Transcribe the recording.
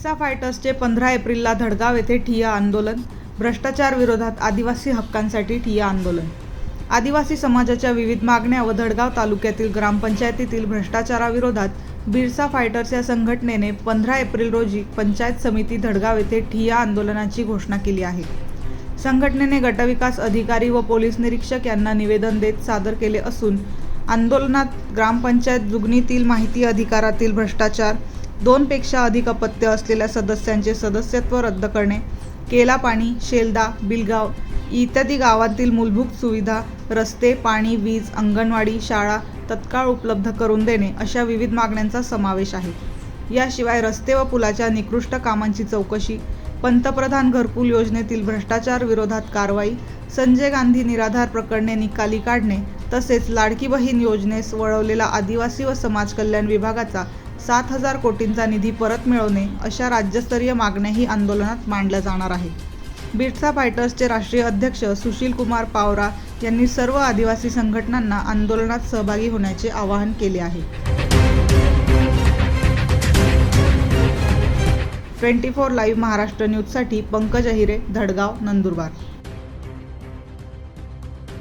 बिरसा फायटर्सचे पंधरा एप्रिलला धडगाव येथे ठिय्या आंदोलन. भ्रष्टाचार विरोधात आदिवासी हक्कांसाठी ठिय्या आंदोलन. आदिवासी समाजाच्या विविध मागण्या व धडगाव तालुक्यातील ग्रामपंचायतीतील भ्रष्टाचाराविरोधात बिरसा फायटर्स या संघटनेने पंधरा एप्रिल रोजी पंचायत समिती धडगाव येथे ठिय्या आंदोलनाची घोषणा केली आहे. संघटनेने गटविकास अधिकारी व पोलीस निरीक्षक यांना निवेदन देत सादर केले असून आंदोलनात ग्रामपंचायत जुगणीतील माहिती अधिकारातील भ्रष्टाचार दोनपेक्षा अधिक अपत्य असलेल्या सदस्यांचे सदस्यत्व रद्द करणे केला पाणी शेलदा बिलगाव इत्यादी गावांतील मूलभूत सुविधा रस्ते पाणी वीज अंगणवाडी शाळा तत्काळ उपलब्ध करून देणे अशा विविध मागण्यांचा समावेश आहे. याशिवाय रस्ते व पुलाच्या निकृष्ट कामांची चौकशी पंतप्रधान घरकुल योजनेतील भ्रष्टाचार विरोधात कारवाई संजय गांधी निराधार प्रकरणे निकाली काढणे तसेच लाडकी बहीण योजनेस वळवलेला आदिवासी व समाज कल्याण विभागाचा सात हजार कोटींचा निधी परत मिळवणे अशा राज्यस्तरीय मागण्याही आंदोलनात मांडल्या जाणार आहे. बिरसा फायटर्सचे राष्ट्रीय अध्यक्ष सुशील कुमार पावरा यांनी सर्व आदिवासी संघटनांना आंदोलनात सहभागी होण्याचे आवाहन केले आहे. ट्वेंटी फोर लाईव्ह महाराष्ट्र न्यूजसाठी पंकज अहिरे धडगाव नंदुरबार.